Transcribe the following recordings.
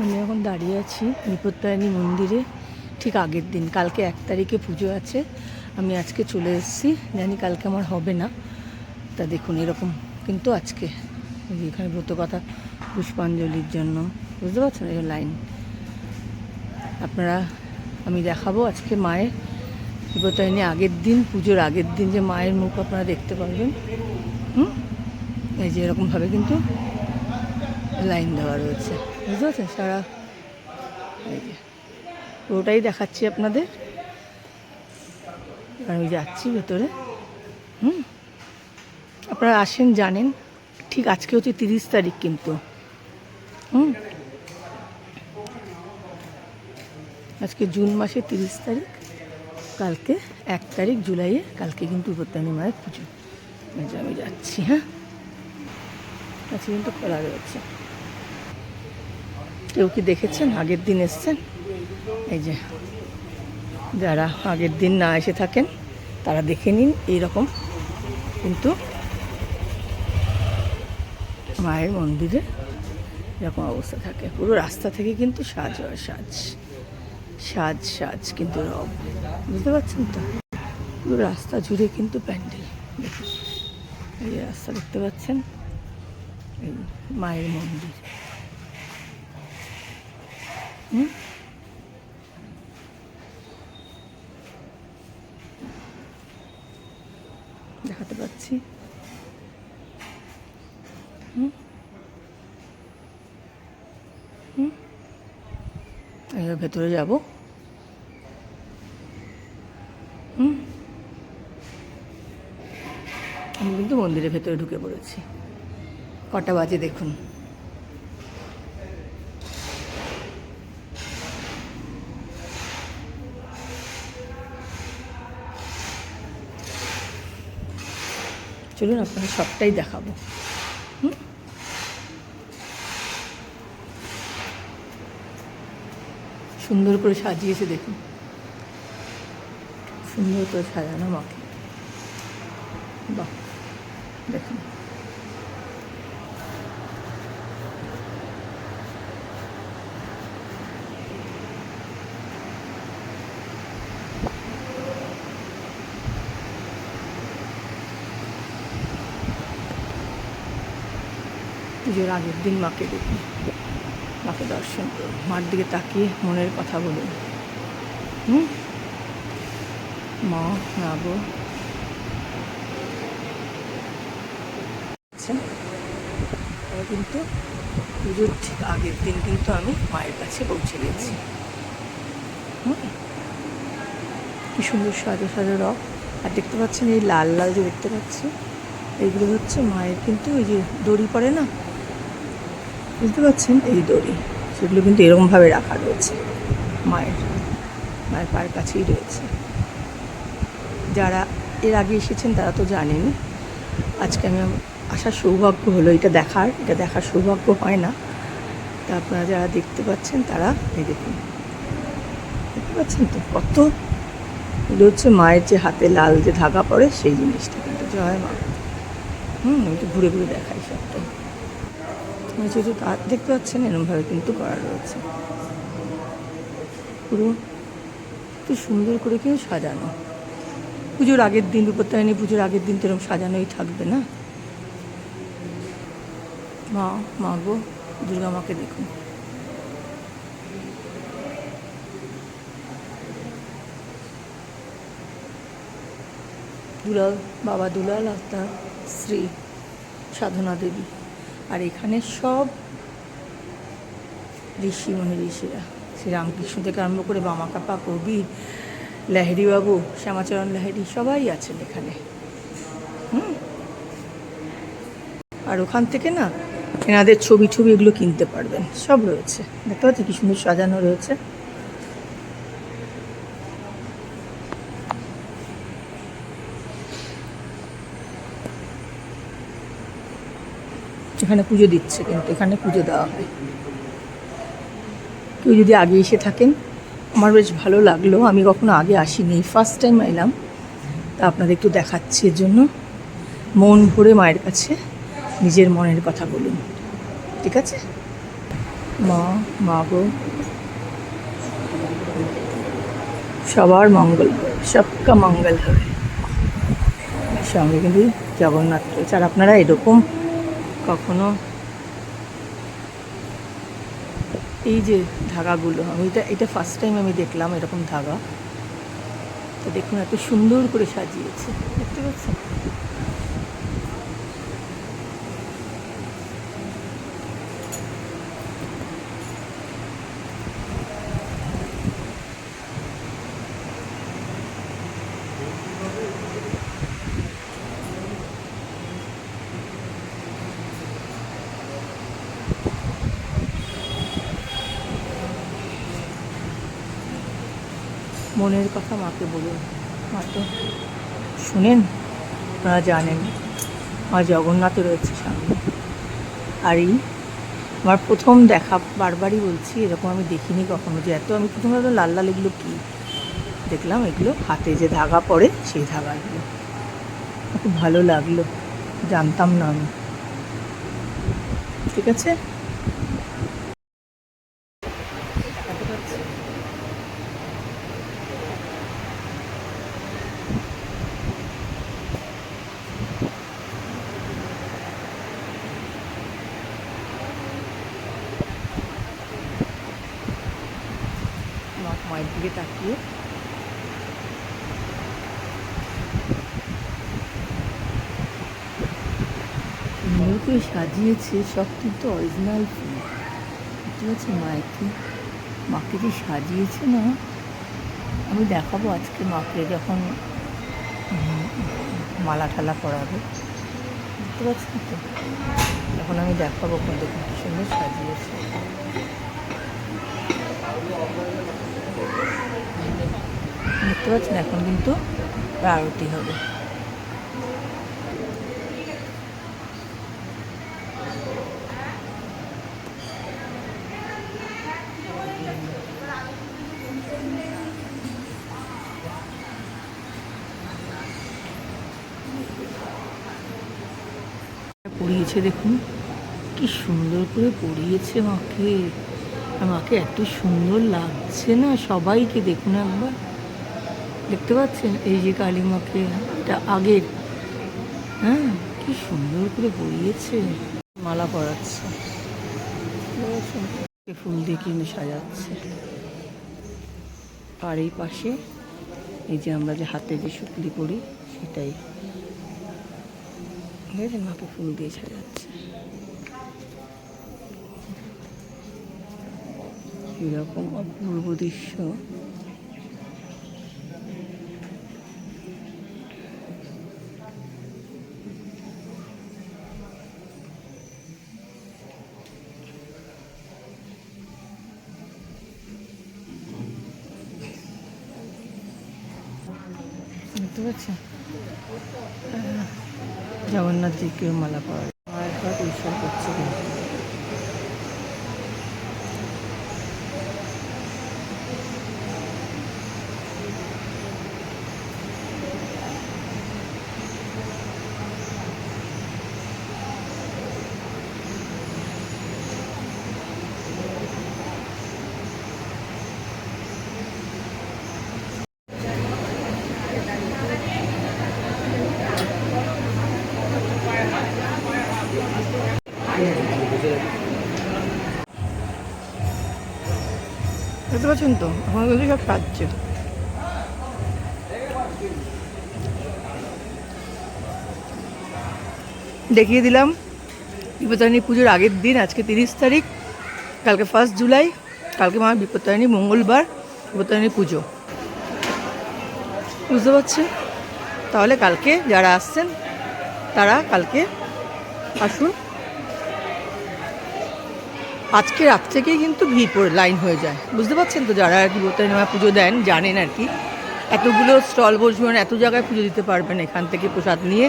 আমি এখন দাঁড়িয়ে আছি বিপত্তারিণী মন্দিরে, ঠিক আগের দিন। কালকে এক তারিখে পুজো আছে। আমি আজকে চলে এসেছি। জানি কালকে আমার হবে না। তা দেখুন, এরকম কিন্তু আজকে। এখানে ব্রতকথা পুষ্পাঞ্জলির জন্য। বুঝতে পারছেন এই লাইন? আপনারা, আমি দেখাবো আজকে মায়ের বিপত্তারিণী আগের দিন, পুজোর আগের দিন যে মায়ের মুখ আপনারা দেখতে পারবেন। হুম? এই যে এরকমভাবে কিন্তু লাইন দেওয়া রয়েছে। বুঝতে পারছেন? সারা এই যে, পুরোটাই দেখাচ্ছি আপনাদের। আমি যাচ্ছি ভেতরে। হুম? আপনারা আসেন, জানেন। ঠিক আজকে হচ্ছে তিরিশ তারিখ কিন্তু। হুম? আজকে জুন মাসে তিরিশ তারিখ। কালকে এক তারিখ, জুলাইয়ে কালকে কিন্তু উপত্যানী মায়ের পুজো। আমি যাচ্ছি হ্যাঁ? আজকে কিন্তু খোলা রয়েছে। কেউ কি দেখেছেন? আগের দিন এসছেন? এই যে, যারা আগের দিন না এসে থাকেন, তারা দেখে নিন এইরকম। কিন্তু মায়ের মন্দিরে এরকম অবস্থা থাকে। পুরো রাস্তা থেকে কিন্তু সাজ হয়, সাজ। সাজ সাজ কিন্তু রব। বুঝতে পারছেন তো? পুরো রাস্তা জুড়ে কিন্তু প্যান্ডেল। এই রাস্তা দেখতে পাচ্ছেন? এই মায়ের মন্দির। হুম? দেখাতে পাচ্ছি। হুম? হুম? ভেতরে যাব। হুম? আমি কিন্তু মন্দিরের ভেতরে ঢুকে পড়েছি। কটা বাজে দেখুন। চলুন আপনাকে সবটাই দেখাবো। হুম? সুন্দর করে সাজিয়েছে দেখুন। সুন্দর করে সাজানো মাকে। বাহ, দেখুন। পুজোর আগের দিন মাকে দেখুন মাকে দর্শন করুন মার দিকে তাকিয়ে মনের কথা বলুন হুম? মা নাগো আচ্ছা। কিন্তু পুজোর ঠিক আগের দিন কিন্তু আমি মায়ের কাছে পৌঁছে গেছি। হুম? কি সুন্দর সাজা সাজা রক আর দেখতে পাচ্ছেন এই লাল লাল যে দেখতে পাচ্ছি এইগুলো হচ্ছে মায়ের কিন্তু ওই যে দড়ি পড়ে না? বুঝতে পারছেন? এই দড়ি, সেগুলো কিন্তু এরকমভাবে রাখা রয়েছে। মায়ের মায়ের পায়ের কাছেই রয়েছে। যারা এর আগে এসেছেন, তারা তো জানেন, আজকে আমি আসার সৌভাগ্য হলো এটা দেখার। এটা দেখার সৌভাগ্য হয় না। তা আপনারা যারা দেখতে পাচ্ছেন, তারা এই দেখুন। দেখতে পাচ্ছেন তো? কত এগুলো হচ্ছে মায়ের যে হাতে লাল যে ধাগা পড়ে, সেই জিনিসটা কিন্তু জয় মা। হুম একটু ঘুরে ঘুরে দেখাই সবটাই। শুধু তার দেখতে পাচ্ছেন, এরমভাবে কিন্তু করা রয়েছে। পুরো একটু সুন্দর করে কেউ সাজানো। পুজোর আগের দিন বিপত্তারিণী পুজোর আগের দিন তো এরকম সাজানোই থাকবে না? মা মা গো, দুর্গা মাকে দেখুন। দুলাল, বাবা দুলাল আর তার স্ত্রী সাধনা দেবী। আর এখানে সব ঋষি মনি ঋষিরা। শ্রীরামকৃষ্ণ থেকে আরম্ভ করে বামাকাপা কবির লাহিড়িবাবু, শ্যামাচরণ লেহেরি সবাই আছেন এখানে। হুম। আর ওখান থেকে না এনাদের ছবি ছবি এগুলো কিনতে পারবেন। সব রয়েছে। দেখতে পাচ্ছি কি সুন্দর সাজানো রয়েছে। এখানে পুজো দিচ্ছে, কিন্তু এখানে পুজো দেওয়া হয়। কেউ যদি আগে এসে থাকেন, আমার বেশ ভালো লাগল। আমি কখনো আগে আসিনি ফার্স্ট টাইম এলাম। তা আপনাদের একটু দেখাচ্ছি এর জন্য। মন ভরে মায়ের কাছে নিজের মনের কথা বলুন, ঠিক আছে? মা মা গো। সবার মঙ্গল সবকা মঙ্গল হবে। সঙ্গে কিন্তু জগন্নাথ। আর আপনারা এরকম কখনো? এই যে ধাগাগুলো আমি এটা এটা ফার্স্ট টাইম আমি দেখলাম এরকম ধাগা। তো দেখুন, এত সুন্দর করে সাজিয়েছে। দেখতে পাচ্ছেন? মনের কথা মাকে বলুন। মা তো শুনেন আপনারা জানেন। মা জগন্নাথ রয়েছে সামনে আর এই আমার প্রথম দেখা বারবারই বলছি, এরকম আমি দেখিনি কখনো যে এত আমি প্রথমে লাল লাল এগুলো কী দেখলাম, এগুলো হাতে যে ধাগা পড়ে সেই ধাগাগুলো। খুব ভালো লাগল, জানতাম না আমি। ঠিক আছে? মায়ের দিকে তাকিয়ে। সুন্দর সাজিয়েছে সব কিন্তু অরিজিনাল ফুল। বুঝতে পারছি মায়েকে মাকে যে সাজিয়েছে না, আমি দেখাবো আজকে মাকে যখন মালা ঠালা করাবে বুঝতে পারছেন তো? তখন আমি দেখাবো ওখানে দেখুন সুন্দর সাজিয়েছে। দেখতে পাচ্ছেন এখন কিন্তু আরতি হবে। পড়িয়েছে দেখুন কি সুন্দর করে পড়িয়েছে মাকে। আর মাকে এত সুন্দর লাগছে না? সবাইকে দেখুন একবার। দেখতে পাচ্ছেন? এই যে কালী মাকে এটা আগের। হ্যাঁ কি সুন্দর করে পরিয়েছে মালা পরাচ্ছে। ফুল দিয়ে কিনে সাজাচ্ছে। আর এই পাশে, এই যে আমরা যে হাতে যে শুকলি করি সেটাই। মাকে ফুল দিয়ে সাজাচ্ছে। এরকম অপূর্ব দৃশ্য। পারছেন আহ, জগন্নাথজিকে মালা পরা একবার পরিষ্কার করছে। কিন্তু বুঝতে পারছেন তো? আমার কিন্তু সব সাজছে দেখিয়ে দিলাম, বিপত্তারিণী পুজোর আগের দিন, আজকে তিরিশ তারিখ, কালকে ফার্স্ট জুলাই, কালকে মা বিপত্তারিণী মঙ্গলবার, বিপত্তারিণী পুজো। বুঝতে পারছেন? তাহলে কালকে যারা আসছেন, তারা কালকে আসুন। আজকে রাত থেকেই কিন্তু ভিড় পড়ে, লাইন হয়ে যায়। বুঝতে পারছেন তো যারা আর কি বিপত্তারিণী পুজো দেন, জানেন আর কি। এতগুলো স্টল বসবেন এত জায়গায় পুজো দিতে পারবেন এখান থেকে প্রসাদ নিয়ে,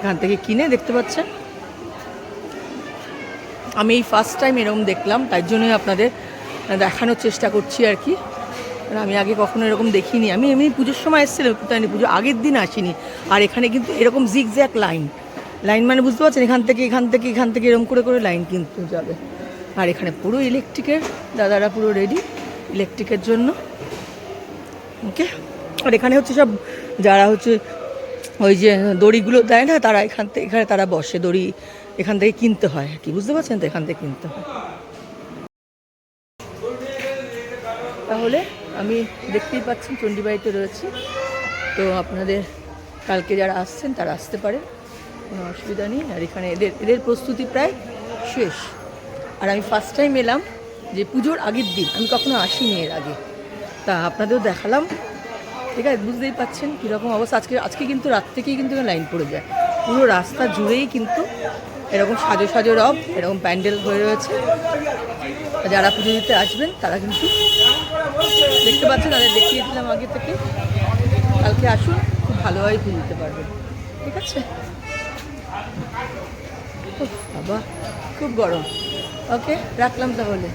এখান থেকে কিনে, দেখতে পাচ্ছেন? আমি এই ফার্স্ট টাইম এরকম দেখলাম, তাই জন্যই আপনাদের দেখানোর চেষ্টা করছি আর কি। আর আমি আগে কখনো এরকম দেখিনি। আমি এমনি পুজোর সময় এসেছিলাম পুতানি পুজো আগের দিন আসিনি। আর এখানে কিন্তু এরকম জিগজ্যাক লাইন লাইন মানে বুঝতে পারছেন, এখান থেকে এখান থেকে এখান থেকে এরকম করে করে লাইন কিন্তু যাবে। আর এখানে পুরো ইলেকট্রিকের দাদারা পুরো রেডি ইলেকট্রিকের জন্য। ওকে আর এখানে হচ্ছে সব যারা হচ্ছে ওই যে দড়িগুলো দেয় না, তারা এখান থেকে, এখানে তারা বসে দড়ি এখান থেকে কিনতে হয় আর কি। বুঝতে পারছেন তো? এখান থেকে কিনতে হয়। তাহলে আমি দেখতেই পাচ্ছেন চণ্ডীবাড়িতে রয়েছি। তো আপনাদের কালকে যারা আসছেন, তারা আসতে পারেন। কোনো অসুবিধা নেই। আর এখানে এদের এদের প্রস্তুতি প্রায় শেষ। আর আমি ফার্স্ট টাইম এলাম যে পুজোর আগের দিন, আমি কখনো আসিনি এর আগে। তা আপনাদেরও দেখালাম। ঠিক আছে, বুঝতেই পাচ্ছেন কীরকম অবস্থা। আজকে আজকে কিন্তু রাত থেকেই কিন্তু লাইন পড়ে যায়। পুরো রাস্তা জুড়েই কিন্তু এরকম সাজো সাজো রব, এরকম প্যান্ডেল হয়ে রয়েছে। যারা পুজো দিতে আসবেন, তারা কিন্তু দেখতে পাচ্ছেন, তাদের দেখিয়ে দিলাম আগে থেকে। কালকে আসুন, খুব ভালোভাবে পুজো দিতে পারবেন। ঠিক আছে? বাবা, খুব গরম। ওকে রাখলাম তাহলে।